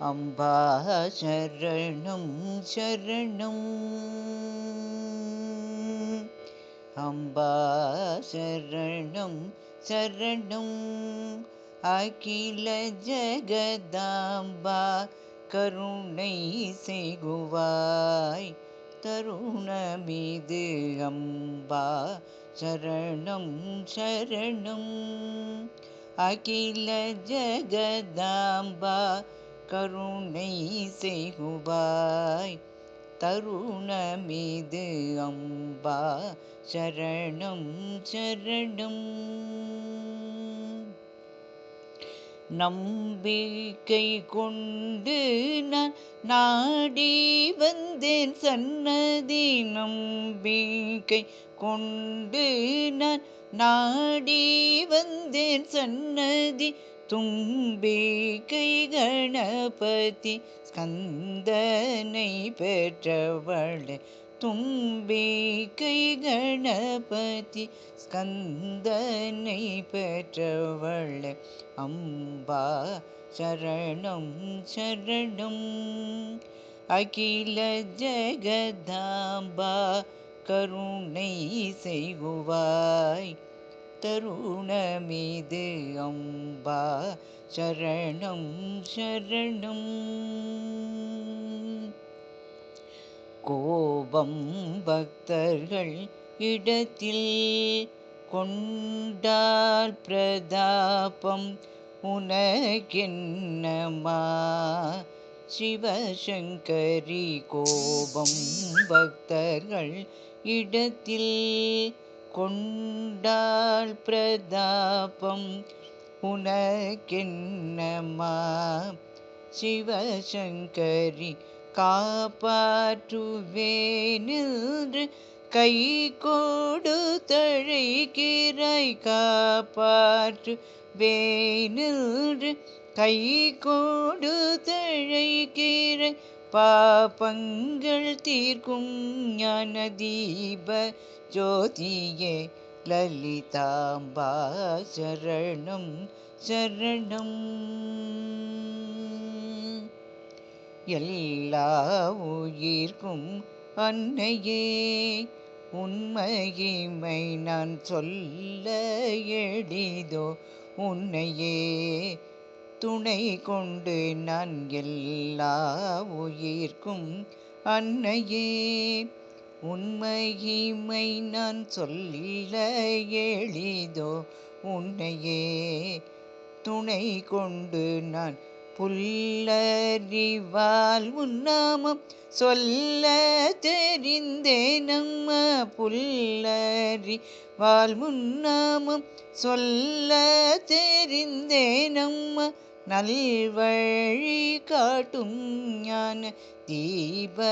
அம்பா சரணம் சரணம். அம்பா சரணம் சரணம். அகில ஜகதாம்பா கருணை செய்குவாய். தருணமிது அம்பா சரணம் சரணம். அகில ஜகதாம்பா கருணை செய்குவாய். தருணமிது அம்பா சரணம் சரணம். நம்பிக்கை கொண்டு நான் நாடி வந்தேன் சன்னதி நம்பிக்கை கொண்டு நான் நாடி வந்தேன் சன்னதி தும்பி கை கணபதி ஸ்கந்தனை பெற்றவளே. கை கணபதி ஸ்கந்தனை பெற்றவளே. அம்பா சரணம் சரணம். அகில ஜெகதாம்பா கருணை செய்குவாய். தருணமிது அம்பா சரணம் சரணம். கோபம் பக்தர்கள் இடத்தில் கொண்டால் பிரதாபம் உனக்கென்னமா? சிவசங்கரி கோபம் பக்தர்கள் இடத்தில் கொண்டாள் பிரதாபம். உனக்கென்னமா? சிவசங்கரி காப்பாற்றுவேனின்று கை கோடு தழைக்கிறாய் காப்பாற்று வேனின்று கை கோடு தழைக்கிறாய் பாபங்கள் தீர்க்கும் ஞான தீப ஜோதியே லலிதாம்பா சரணம் சரணம். எல்லா உயிர்க்கும் அன்னையே உண்மையிமை நான் சொல்ல எளிதோ உன்னையே. துணை கொண்டு நான் எல்லா உயிர்க்கும் அன்னையே. உண்மையிமை நான் சொல்ல எளிதோ உன்னையே. துணை கொண்டு நான் புல்லறிவால் உன்னாமம் சொல்ல தெரிந்தேன் நம்ம புல்லறி வாழ் முன்னாமம் சொல்ல தெரிந்தேன் நம்ம நல்வழி காட்டும் ஞான தீப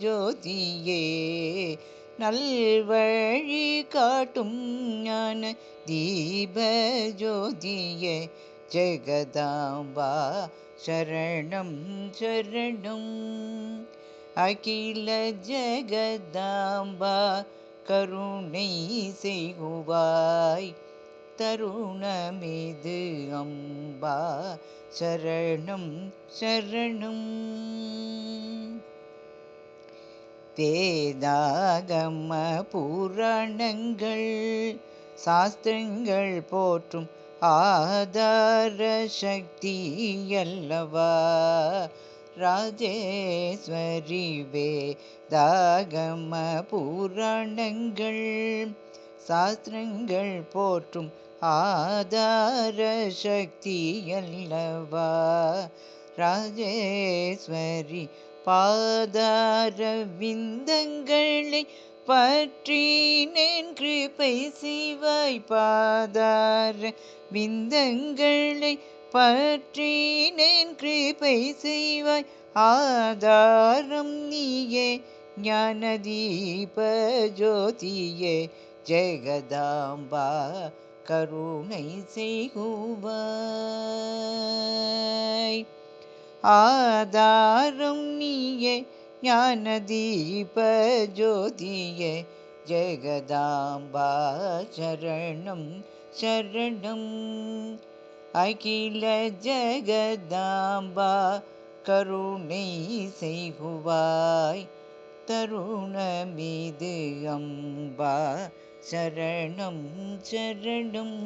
ஜோதியே நல்வழி காட்டும் ஞான தீப ஜோதியே ஜெகதாம்பா சரணம் சரணம். அகில ஜெகதாம்பா கருணை செய்குவாய். தருணமிது அம்பா சரணம் சரணம். வேதாகம புராணங்கள் சாஸ்திரங்கள் போற்றும் ஆதார சக்தி அல்லவா? ராஜேஸ்வரி வேதாகம புராணங்கள் சாஸ்திரங்கள் போற்றும் ஆதார சக்தி அல்லவா ராஜேஸ்வரி பாதார விந்தங்களை பற்றினேன் கிருபை சிவாய் பாதார விந்தங்களை பற்றினேன் கிருபை செய்வாய். ஆதாரம் நீயே ஞானதீப ஜோதியே ஜெகதாம்பா கருணை செய்குவாய். ஆதாரம் நீயே ஞானதீப ஜோதியே ஜெகதாம்பா சரணம் சரணம். அகில ஜெகதாம்பா கருணை செய்குவாய். தருணமிது அம்பா शरणं शरणम्